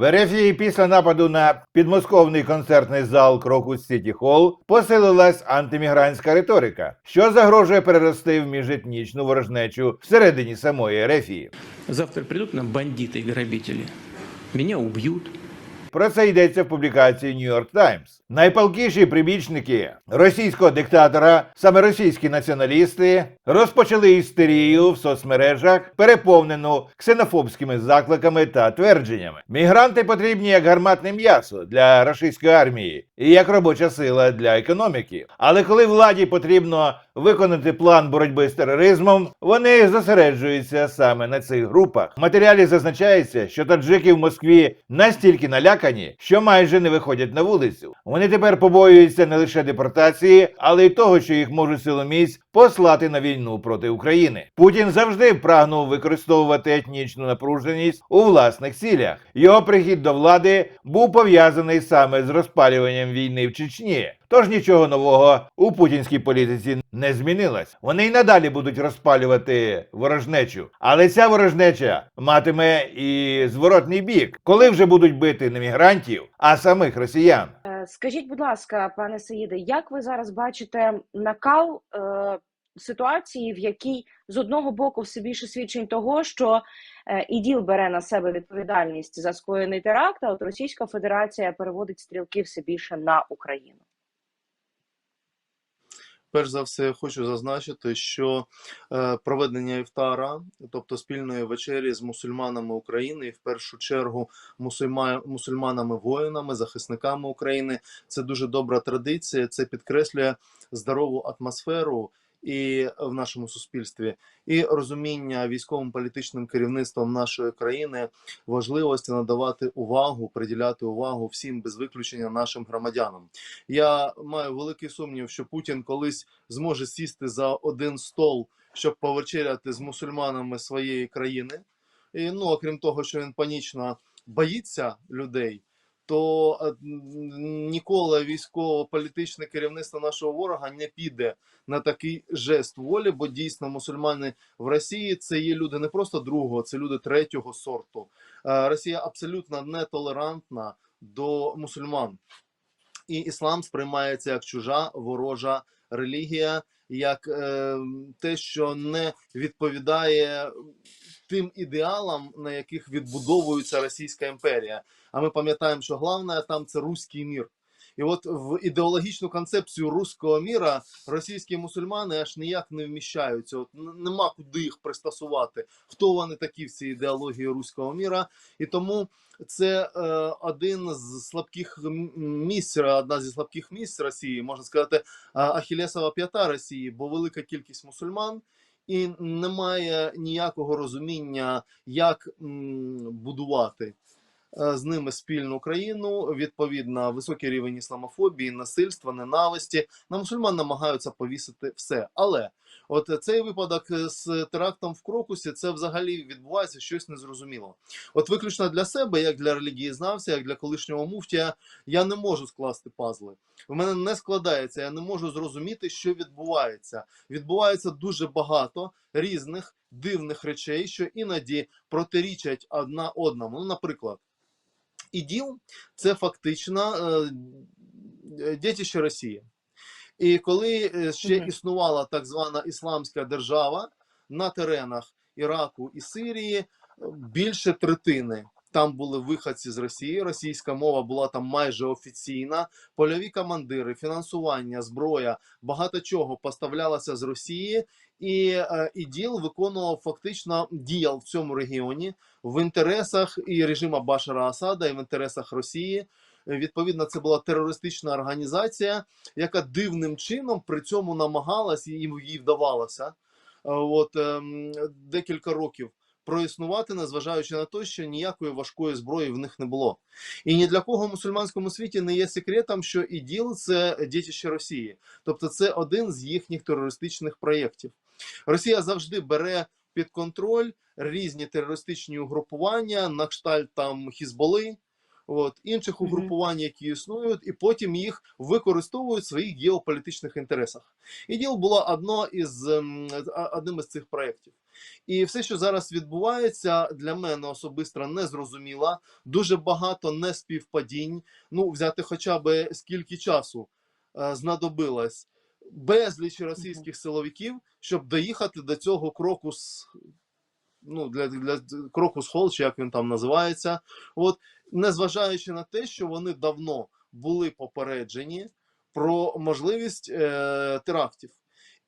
В Ерефії після нападу на підмосковний концертний зал Крокус Сіті Холл посилилась антимігрантська риторика, що загрожує перерости в міжетнічну ворожнечу всередині самої Ерефії. Завтра придут нам бандити і грабителі. Мене убьют. Про це йдеться в публікації New York Times. Найпалкіші прибічники російського диктатора, саме російські націоналісти, розпочали істерію в соцмережах, переповнену ксенофобськими закликами та твердженнями. Мігранти потрібні як гарматне м'ясо для російської армії і як робоча сила для економіки. Але коли владі потрібно виконати план боротьби з тероризмом, вони зосереджуються саме на цих групах. В матеріалі зазначається, що таджики в Москві настільки налякані, що майже не виходять на вулицю. Вони тепер побоюються не лише депортації, але й того, що їх можуть силоміць послати на війну проти України. Путін завжди прагнув використовувати етнічну напруженість у власних цілях. Його прихід до влади був пов'язаний саме з розпалюванням війни в Чечні. Тож нічого нового у путінській політиці не змінилось. Вони й надалі будуть розпалювати ворожнечу, але ця ворожнеча матиме і зворотний бік, коли вже будуть бити не мігрантів, а самих росіян. Е, Скажіть, будь ласка, пане Саїде, як ви зараз бачите накал е, ситуації, в якій з одного боку все більше свідчень того, що е, іділ бере на себе відповідальність за скоєний теракт, а от Російська Федерація переводить стрілки все більше на Україну? Перш за все, хочу зазначити, що е, проведення іфтара, тобто спільної вечері з мусульманами України, і в першу чергу мусульманами-воїнами, захисниками України, це дуже добра традиція. Це підкреслює здорову атмосферу і в нашому суспільстві, і розуміння військовим політичним керівництвом нашої країни важливості надавати увагу, приділяти увагу всім без виключення нашим громадянам. Я маю великий сумнів, що Путін колись зможе сісти за один стол, щоб повечеряти з мусульманами своєї країни. І ну, окрім того, що він панічно боїться людей, то е, ніколи військово-політичне керівництво нашого ворога не піде на такий жест волі, бо дійсно мусульмани в Росії це є люди не просто другого, це люди третього сорту. Е, Росія абсолютно нетолерантна до мусульман і іслам сприймається як чужа ворожа релігія, як е, те, що не відповідає тим ідеалам, на яких відбудовується Російська імперія. А ми пам'ятаємо, що головне там це руський мір. І от в ідеологічну концепцію руського міра російські мусульмани аж ніяк не вміщаються. От нема куди їх пристосувати. Хто вони такі в цій ідеології руського міра? І тому це е, один з слабких місць, одна зі слабких місць Росії, можна сказати, Ахілесова п'ята Росії, бо велика кількість мусульман. І немає ніякого розуміння, як будувати з ними спільну країну. Відповідно, високий рівень ісламофобії, насильства, ненависті. На мусульман намагаються повісити все. Але от цей випадок з терактом в Крокусі, це взагалі відбувається щось незрозуміло. От виключно для себе, як для релігієзнавця, як для колишнього муфтія, я не можу скласти пазли. У мене не складається, я не можу зрозуміти, що відбувається. Відбувається дуже багато різних дивних речей, що іноді протирічать одна одному. Ну, наприклад, іділ це фактично е, дітище Росії. І коли е, ще існувала так звана ісламська держава на теренах Іраку і Сирії, е, більше третини. Там були виходці з Росії. Російська мова була там майже офіційна. Польові командири, фінансування, зброя, багато чого поставлялося з Росії, і е, іділ виконував фактично діяв в цьому регіоні в інтересах і режиму Башара Асада, і в інтересах Росії. Відповідно, це була терористична організація, яка дивним чином при цьому намагалась і їм їй вдавалося е, от ем, декілька років проіснувати, незважаючи на те, що ніякої важкої зброї в них не було. І ні для кого в мусульманському світі не є секретом, що іділ це дітище Росії, тобто це один з їхніх терористичних проєктів. Росія завжди бере під контроль різні терористичні угрупування, на кшталт там Хізболи, от, інших угрупувань, які існують, і потім їх використовують в своїх геополітичних інтересах. іділ була одно із ем, одним із цих проєктів. І все, що зараз відбувається, для мене особисто не зрозуміло. Дуже багато неспівпадінь. Ну, взяти хоча б скільки часу е, знадобилось безліч російських силовиків, щоб доїхати до цього кроку з ну, для, для кроку з хол, чи як він там називається. От, незважаючи на те, що вони давно були попереджені про можливість е, терактів.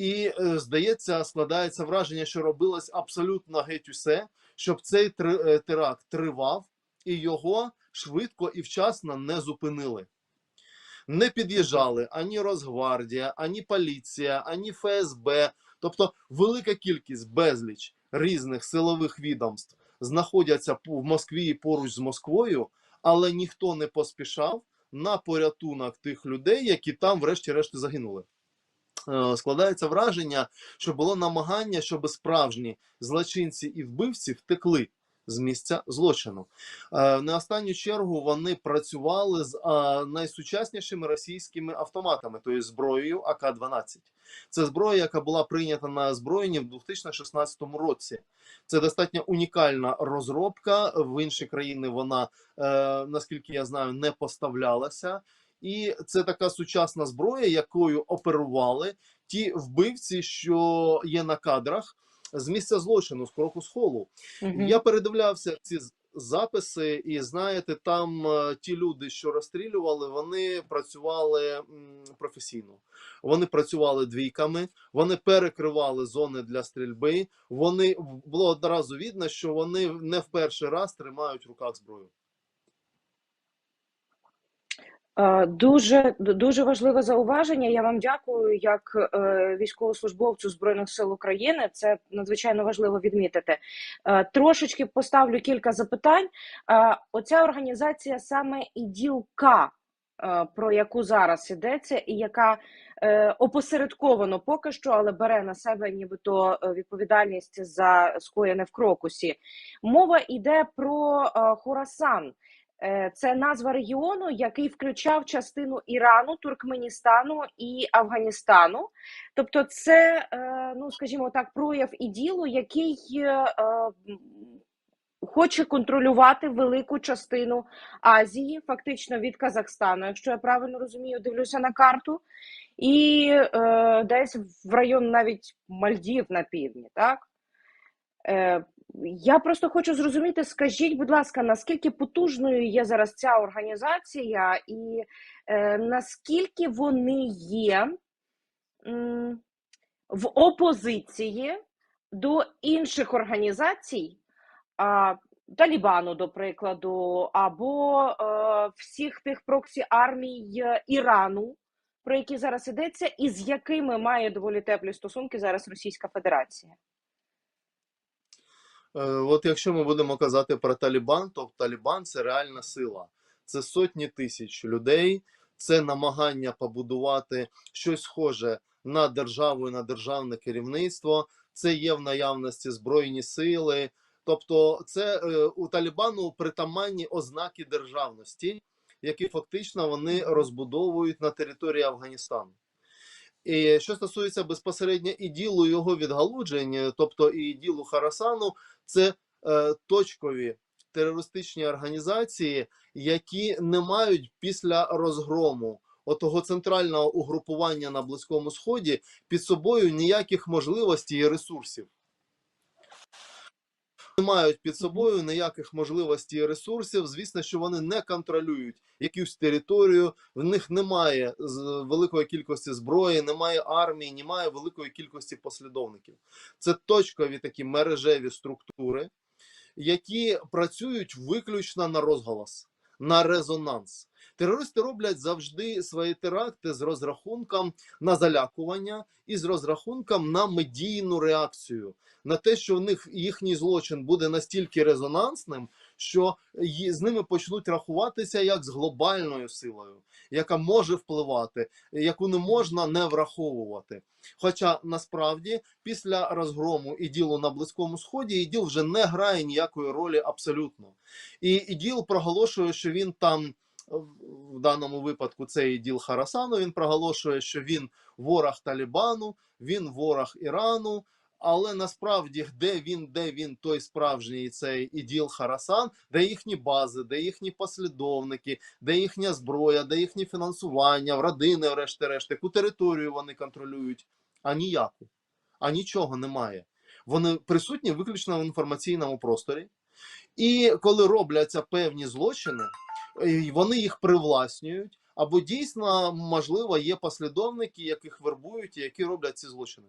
І е, здається, складається враження, що робилось абсолютно геть усе, щоб цей е, теракт тривав, і його швидко і вчасно не зупинили. Не під'їжджали ані Росгвардія, ані поліція, ані ФСБ. Тобто велика кількість безліч різних силових відомств знаходяться в Москві і поруч з Москвою, але ніхто не поспішав на порятунок тих людей, які там, врешті-решт, загинули. Е, Складається враження, що було намагання, щоб справжні злочинці і вбивці втекли з місця злочину. Е, Не останню чергу вони працювали з е, найсучаснішими російськими автоматами, тобто зброєю АК-12. Це зброя, яка була прийнята на озброєнні в 2016 році. Це достатньо унікальна розробка. В інші країни вона, наскільки я знаю, не поставлялася. І це така сучасна зброя, якою оперували ті вбивці, що є на кадрах з місця злочину, з кроку схолу. Мгм. Я передивлявся ці записи, і знаєте, там е, ті люди, що розстрілювали, вони працювали професійно. Вони працювали двійками, вони перекривали зони для стрільби. Вони було одразу видно, що вони не в перший раз тримають в руках зброю. Е, Дуже дуже важливе зауваження. Я вам дякую як е, військовослужбовцю збройних сил України. Це надзвичайно важливо відмітити. Е, Трошечки поставлю кілька запитань. Е, Оця організація саме іділка, е, про яку зараз йдеться, і яка е, опосередковано поки що, але бере на себе нібито е, відповідальність за скоєне в крокусі. Мова йде про е, Хорасан. Е, Це назва регіону, який включав частину Ірану, Туркменістану і Афганістану. Тобто, це, е, ну скажімо так, прояв іділу, який е, хоче контролювати велику частину Азії, фактично від Казахстану, якщо я правильно розумію, дивлюся на карту, і десь в район навіть Мальдів на півдні, так? Я просто хочу зрозуміти, скажіть, будь ласка, наскільки потужною є зараз ця організація, і е, наскільки вони є в опозиції до інших організацій, а, Талібану, до прикладу, або е, всіх тих проксі армій е, Ірану, про які зараз йдеться, і з якими має доволі теплі стосунки зараз Російська Федерація? Е, От якщо ми будемо казати про Талібан, то Талібан це реальна сила. Це сотні тисяч людей, це намагання побудувати щось схоже на державу і на державне керівництво. Це є в наявності збройні сили. Тобто, це е, у Талібану притаманні ознаки державності, які фактично вони розбудовують на території Афганістану. І що стосується безпосередньо і ділу його відгалуджень, тобто і ділу Харасану, це е, точкові терористичні організації, які не мають після розгрому отого центрального угрупування на Близькому Сході під собою ніяких можливостей і ресурсів. Не мають під собою ніяких можливостей і ресурсів. Звісно, що вони не контролюють якусь територію, в них немає великої кількості зброї, немає армії, немає великої кількості послідовників. Це точкові такі мережеві структури, які працюють виключно на розголос, на резонанс. Терористи роблять завжди свої теракти з розрахунком на залякування і з розрахунком на медійну реакцію, на те, що в них їхній злочин буде настільки резонансним, що з ними почнуть рахуватися як з глобальною силою, яка може впливати, яку не можна не враховувати. Хоча насправді після розгрому іділу на Близькому Сході іділ вже не грає ніякої ролі абсолютно. І іділ проголошує, що він там. В даному випадку це іділ Харасану. Він проголошує, що він ворог Талібану, він ворог Ірану. Але насправді, де він, де він, той справжній цей іділ Харасан, де їхні бази, де їхні послідовники, де їхня зброя, де їхнє фінансування, в родини, врешті-решт, яку територію вони контролюють, а ніяку, а нічого немає. Вони присутні виключно в інформаційному просторі. І коли робляться певні злочини, вони їх привласнюють. Або дійсно, можливо, є послідовники, яких вербують і які роблять ці злочини.